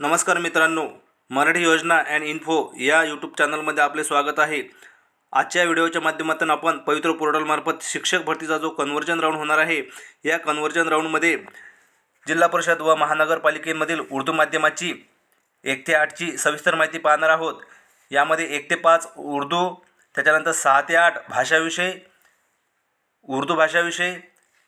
नमस्कार मित्रांनो मराठी योजना अँड इन्फो या यूट्यूब चॅनलमध्ये आपले स्वागत आहे. आजच्या व्हिडिओच्या माध्यमातून आपण पवित्र पोर्टलमार्फत शिक्षक भरतीचा जो कन्वर्जन राऊंड होणार आहे या कन्वर्जन राऊंडमध्ये जिल्हा परिषद व महानगरपालिकेमधील उर्दू माध्यमाची एक ते आठची सविस्तर माहिती पाहणार आहोत. यामध्ये एक ते पाच उर्दू त्याच्यानंतर सहा ते आठ भाषाविषय उर्दू भाषाविषयी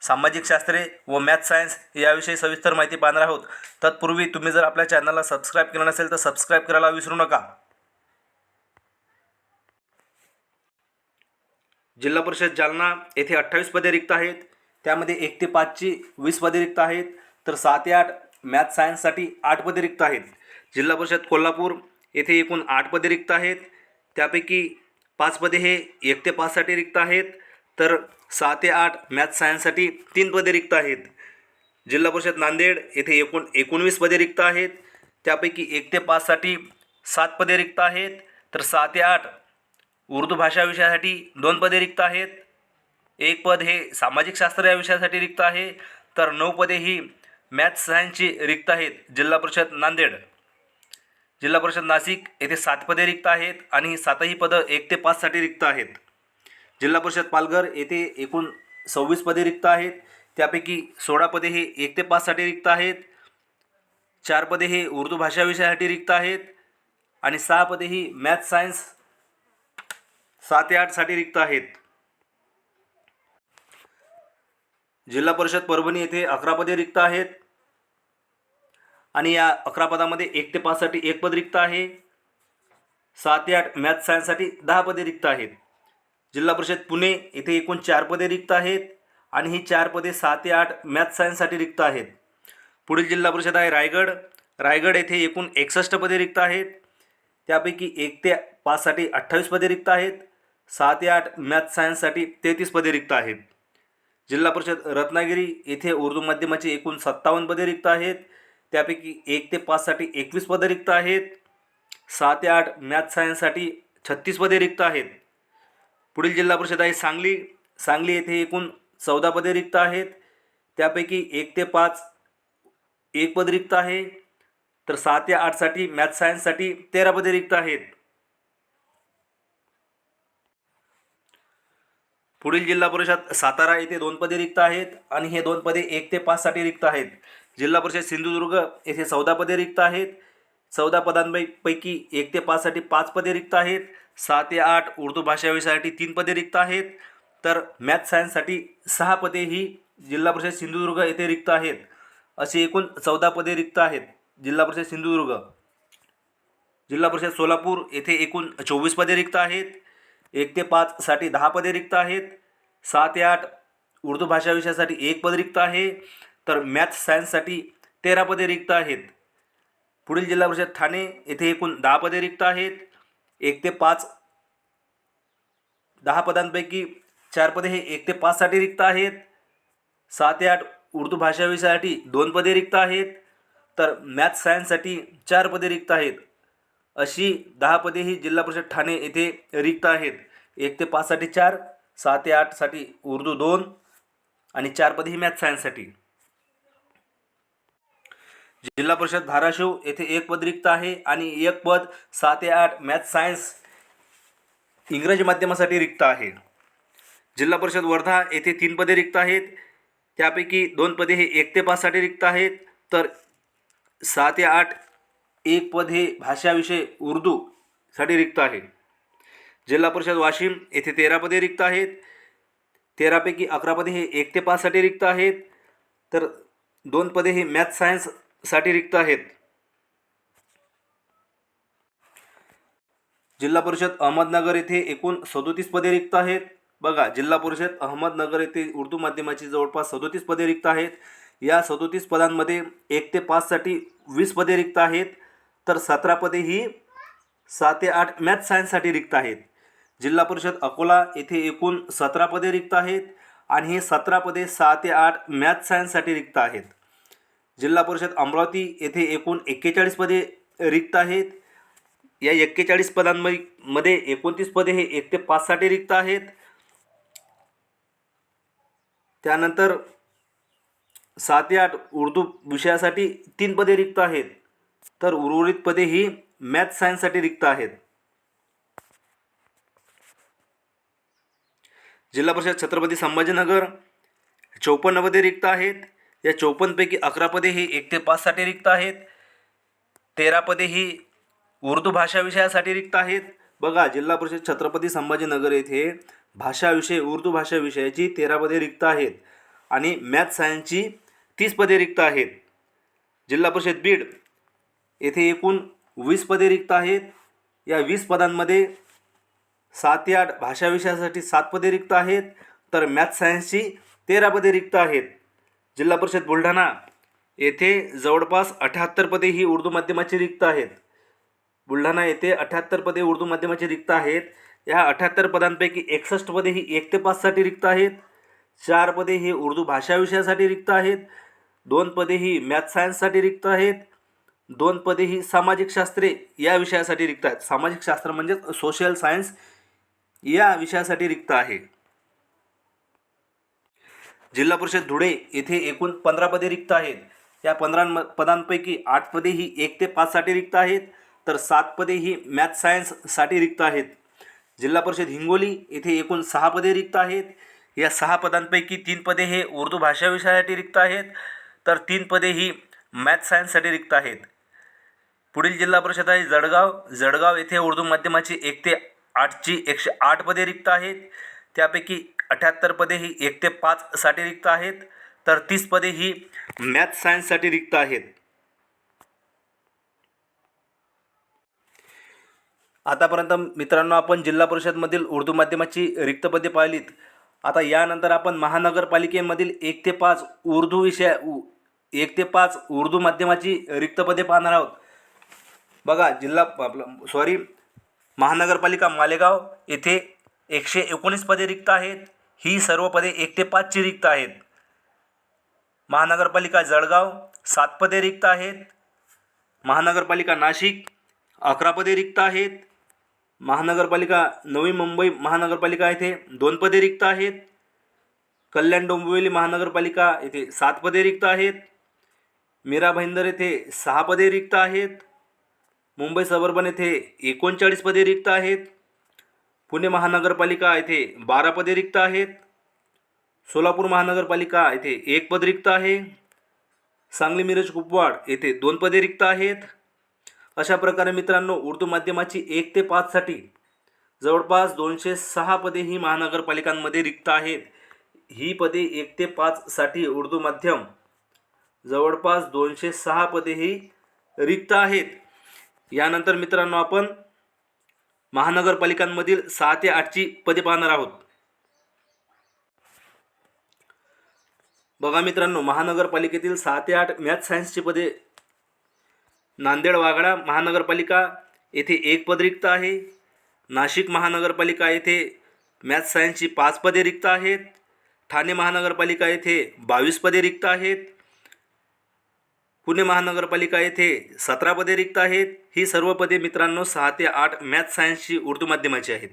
सामाजिक शास्त्रे व मॅथ सायन्स याविषयी सविस्तर माहिती पाहणार आहोत. तत्पूर्वी तुम्ही जर आपल्या चॅनलला सबस्क्राईब केलं नसेल तर सबस्क्राईब करायला विसरू नका. जिल्हा परिषद जालना येथे अठ्ठावीस पदे रिक्त आहेत. त्यामध्ये एक ते पाचची वीस पदे रिक्त आहेत. तर सहा ते आठ मॅथ सायन्ससाठी आठ पदे रिक्त आहेत. जिल्हा परिषद कोल्हापूर येथे एकूण आठ पदे रिक्त आहेत. त्यापैकी पाच पदे हे एक ते पाचसाठी रिक्त आहेत. तर सहा ते आठ मॅथ सायन्ससाठी तीन पदे रिक्त आहेत. जिल्हा परिषद नांदेड येथे एकूण एकोणवीस पदे रिक्त आहेत. त्यापैकी एक ते पाचसाठी सात पदे रिक्त आहेत. तर सहा ते आठ उर्दू भाषा विषयासाठी दोन पदे रिक्त आहेत. एक पद हे सामाजिक शास्त्र या विषयासाठी रिक्त आहे. तर नऊ पदे ही मॅथ सायन्सची रिक्त आहेत. जिल्हा परिषद नांदेड. जिल्हा परिषद नाशिक येथे सात पदे रिक्त आहेत आणि सातही पदं एक ते पाचसाठी रिक्त आहेत. जिल्हा परिषद पालघर येथे एकूण सव्वीस पदे रिक्त आहेत. त्यापैकी सोळा पदे हे एक ते पाचसाठी रिक्त आहेत. चार पदे हे उर्दू भाषा विषयासाठी रिक्त आहेत. आणि सहा पदे ही मॅथ सायन्स सहा ते आठसाठी रिक्त आहेत. जिल्हा परिषद परभणी येथे अकरा पदे रिक्त आहेत. आणि या अकरा पदामध्ये एक ते पाचसाठी एक पद रिक्त आहे. सहा ते आठ मॅथ सायन्ससाठी दहा पदे रिक्त आहेत. जिल्हा परिषद पुणे येथे एकूण चार पदे रिक्त आहेत आणि ही चार पदे सहा ते आठ मॅथ सायन्ससाठी रिक्त आहेत. पुढील जिल्हा परिषद आहे रायगड. रायगड येथे एकूण एकसष्ट पदे रिक्त आहेत. त्यापैकी एक ते पाचसाठी अठ्ठावीस पदे रिक्त आहेत. सहा ते आठ मॅथ सायन्ससाठी तेहतीस पदे रिक्त आहेत. जिल्हा परिषद रत्नागिरी येथे उर्दू माध्यमाची एकूण सत्तावन्न पदे रिक्त आहेत. त्यापैकी एक ते पाचसाठी एकवीस पदे रिक्त आहेत. सहा ते आठ मॅथ सायन्ससाठी छत्तीस पदे रिक्त आहेत. पुढील जिल्हा परिषद आहे सांगली. सांगली येथे एकूण चौदा पदे रिक्त आहेत. त्यापैकी एक ते पाच एक पद रिक्त आहे. तर सहा ते आठसाठी मॅथ सायन्ससाठी तेरा पदे रिक्त आहेत. पुढील जिल्हा परिषद सातारा येथे दोन पदे रिक्त आहेत आणि हे दोन पदे एक ते पाचसाठी रिक्त आहेत. जिल्हा परिषद सिंधुदुर्ग येथे चौदा पदे रिक्त आहेत. चौदा पदांपैकी एक ते पाचसाठी पाच पदे रिक्त आहेत. सहा ते आठ उर्दू भाषा विषयासाठी तीन पदे रिक्त आहेत. तर मॅथ सायन्ससाठी सहा पदे ही जिल्हा परिषद सिंधुदुर्ग येथे रिक्त आहेत. अशी एकूण चौदा पदे रिक्त आहेत. जिल्हा परिषद सिंधुदुर्ग जिल्हा परिषद सोलापूर येथे एकूण चोवीस पदे रिक्त आहेत. एक ते पाचसाठी दहा पदे रिक्त आहेत. सहा ते आठ उर्दू भाषा विषयासाठी एक पद रिक्त आहे. तर मॅथ सायन्ससाठी तेरा पदे रिक्त आहेत. पुढील जिल्हा परिषद ठाणे येथे एकूण दहा पदे रिक्त आहेत. एक ते पाच दहा पदांपैकी चार पदे हे एक ते पाचसाठी रिक्त आहेत. सहा ते आठ उर्दू भाषा विषयासाठी दोन पदे रिक्त आहेत. तर मॅथ सायन्ससाठी चार पदे रिक्त आहेत. अशी दहा पदे ही जिल्हा परिषद ठाणे येथे रिक्त आहेत. एक ते पाचसाठी चार सहा ते आठसाठी उर्दू दोन आणि चार पदे ही मॅथ सायन्ससाठी जिल्हा परिषद धाराशिव येथे एक पद रिक्त आहे आणि एक पद सात ते आठ मॅथ सायन्स इंग्रजी माध्यमासाठी रिक्त आहे. जिल्हा परिषद वर्धा येथे तीन पदे रिक्त आहेत. त्यापैकी दोन पदे हे एक ते पाचसाठी रिक्त आहेत. तर सहा ते आठ एक पद हे भाषाविषय उर्दूसाठी रिक्त आहे. जिल्हा परिषद वाशिम येथे तेरा पदे रिक्त आहेत. तेरापैकी अकरा पदे हे एक ते पाचसाठी रिक्त आहेत. तर दोन पदे हे मॅथ साठी रिक्त आहेत. जिल्हा परिषद अहमदनगर येथे एकूण सदोतीस पदे रिक्त आहेत. बघा जिल्हा परिषद अहमदनगर येथे उर्दू माध्यमाची जवळपास सदोतीस पदे रिक्त आहेत. या सदोतीस पदांमध्ये एक ते पाचसाठी वीस पदे रिक्त आहेत. तर सतरा पदे ही सात ते आठ मॅथ सायन्ससाठी रिक्त आहेत. जिल्हा परिषद अकोला येथे एकूण सतरा पदे रिक्त आहेत. आणि हे सतरा पदे सहा ते आठ मॅथ सायन्ससाठी रिक्त आहेत. जिल्हा परिषद अमरावती येथे एकूण एक्केचाळीस पदे रिक्त आहेत. या एक्केचाळीस पदांमध्ये मध्ये एकोणतीस पदे हे एक ते पाचसाठी रिक्त आहेत. त्यानंतर सात ते आठ उर्दू विषयासाठी तीन पदे रिक्त आहेत. तर उर्वरित पदे ही मॅथ सायन्ससाठी रिक्त आहेत. जिल्हा परिषद छत्रपती संभाजीनगर चौपन्न पदे रिक्त आहेत. या चौपन्नपैकी अकरा पदे ही एक ते पाचसाठी रिक्त आहेत. तेरा पदे ही उर्दू भाषा विषयासाठी रिक्त आहेत. बघा जिल्हा परिषद छत्रपती संभाजीनगर येथे भाषा विषय उर्दू भाषा विषयाची तेरा पदे रिक्त आहेत आणि मॅथ सायन्सची तीस पदे रिक्त आहेत. जिल्हा परिषद बीड येथे एकूण वीस पदे रिक्त आहेत. या वीस पदांमध्ये सात ते आठ भाषा विषयासाठी सात पदे रिक्त आहेत. तर मॅथ सायन्सची तेरा पदे रिक्त आहेत. जिल्हा परिषद बुलढाणा येथे जवळपास अठ्याहत्तर पदे ही उर्दू माध्यमाची रिक्त आहेत. बुलढाणा येथे अठ्याहत्तर पदे उर्दू माध्यमाची रिक्त आहेत. या अठ्याहत्तर पदांपैकी एकसष्ट पदे ही एक ते पाचसाठी रिक्त आहेत. चार पदे ही उर्दू भाषा विषयासाठी रिक्त आहेत. दोन पदे ही मॅथ सायन्ससाठी रिक्त आहेत. दोन पदे ही सामाजिक शास्त्रे या विषयासाठी रिक्त आहेत. सामाजिक शास्त्र म्हणजेच सोशल सायन्स या विषयासाठी रिक्त आहे. जिल्हा परिषद धुळे येथे एकूण पंधरा पदे रिक्त आहेत. या पंधरा पदांपैकी आठ पदे ही एक ते पाचसाठी रिक्त आहेत तर सात पदे ही मॅथ सायन्ससाठी रिक्त आहेत. जिल्हा परिषद हिंगोली येथे एकूण सहा पदे रिक्त आहेत. या सहा पदांपैकी तीन पदे हे उर्दू भाषा विषयासाठी रिक्त आहेत तर तीन पदे ही मॅथ सायन्ससाठी रिक्त आहेत. पुढील जिल्हा परिषद आहे जळगाव. जळगाव येथे उर्दू माध्यमाची एक ते आठची एकशे आठ पदे रिक्त आहेत. त्यापैकी अठ्याहत्तर पदे ही एक ते पाचसाठी रिक्त आहेत तर तीस पदे ही मॅथ सायन्ससाठी रिक्त आहेत. आतापर्यंत मित्रांनो आपण जिल्हा परिषदमधील उर्दू माध्यमाची रिक्त पदे पाहिलीत. आता यानंतर आपण महानगरपालिकेमधील एक ते पाच उर्दू विषय उ- एक ते पाच उर्दू माध्यमाची रिक्त पदे पाहणार आहोत. बघा जिल्हा आपलं सॉरी महानगरपालिका मालेगाव येथे एकशे एकोणीस पदे रिक्त आहेत. ही सर्व पदे एक ते पाचची रिक्त आहेत. महानगरपालिका जळगाव सात पदे रिक्त आहेत. महानगरपालिका नाशिक अकरा पदे रिक्त आहेत. महानगरपालिका नवी मुंबई महानगरपालिका येथे दोन पदे रिक्त आहेत. कल्याण डोंबिवली महानगरपालिका येथे सात पदे रिक्त आहेत. मीरा भाईंदर येथे सहा पदे रिक्त आहेत. मुंबई सबर्बन येथे एकोणचाळीस पदे रिक्त आहेत. पुणे महानगरपालिका येथे बारा पदे रिक्त आहेत. सोलापूर महानगरपालिका येथे एक पद रिक्त आहे. सांगली मिरज कुपवाड येथे दोन पदे रिक्त आहेत. अशा प्रकारे मित्रांनो उर्दू माध्यमाची एक ते पाचसाठी जवळपास दोनशे सहा पदे ही महानगरपालिकांमध्ये रिक्त आहेत. ही पदे एक ते पाचसाठी उर्दू माध्यम जवळपास दोनशे सहा पदे ही रिक्त आहेत. यानंतर मित्रांनो आपण महानगरपालिकांमधील सहा ते आठची पदे पाहणार आहोत. बघा मित्रांनो महानगरपालिकेतील सहा ते आठ मॅथ सायन्सची पदे. नांदेड वागळा महानगरपालिका येथे एक पद रिक्त आहे. नाशिक महानगरपालिका येथे मॅथ सायन्सची पाच पदे रिक्त आहेत. ठाणे महानगरपालिका येथे बावीस पदे रिक्त आहेत. पुणे महानगरपालिका येथे सतरा पदे रिक्त आहेत. ही सर्व पदे मित्रांनो सहा ते आठ मॅथ सायन्सची उर्दू माध्यमाची आहेत.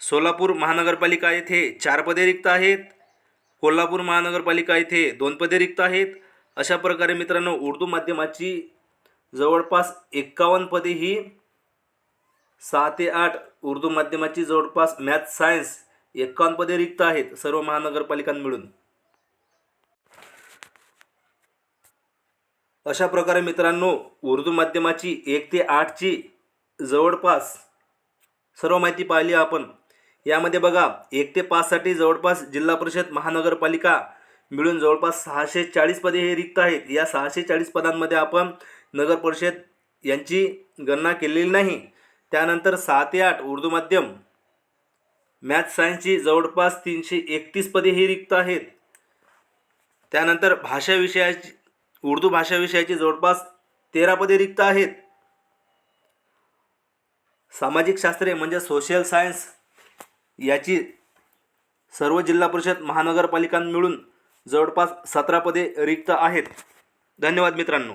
सोलापूर महानगरपालिका येथे चार पदे रिक्त आहेत. कोल्हापूर महानगरपालिका येथे दोन पदे रिक्त आहेत. अशा प्रकारे मित्रांनो उर्दू माध्यमाची जवळपास एक्कावन्न पदे ही सहा ते आठ उर्दू माध्यमाची जवळपास मॅथ सायन्स एक्कावन्न पदे रिक्त आहेत. सर्व महानगरपालिकांमिळून अशा प्रकारे मित्रांनो उर्दू माध्यमाची एक ते आठची जवळपास सर्व माहिती पाहिली आपण. यामध्ये बघा एक ते पाचसाठी जवळपास जिल्हा परिषद महानगरपालिका मिळून जवळपास सहाशे चाळीस पदे हे रिक्त आहेत. या सहाशे चाळीस पदांमध्ये आपण नगर परिषद यांची गणना केलेली नाही. त्यानंतर सहा ते आठ उर्दू माध्यम मॅथ सायन्सची जवळपास तीनशे एकतीस पदे ही रिक्त आहेत. त्यानंतर भाषा विषयाची उर्दू भाषाविषयाची जवळपास तेरा पदे रिक्त आहेत. सामाजिक शास्त्रे म्हणजे सोशल सायन्स याची सर्व जिल्हा परिषद महानगरपालिकां मिळून जवळपास सतरा पदे रिक्त आहेत. धन्यवाद मित्रांनो.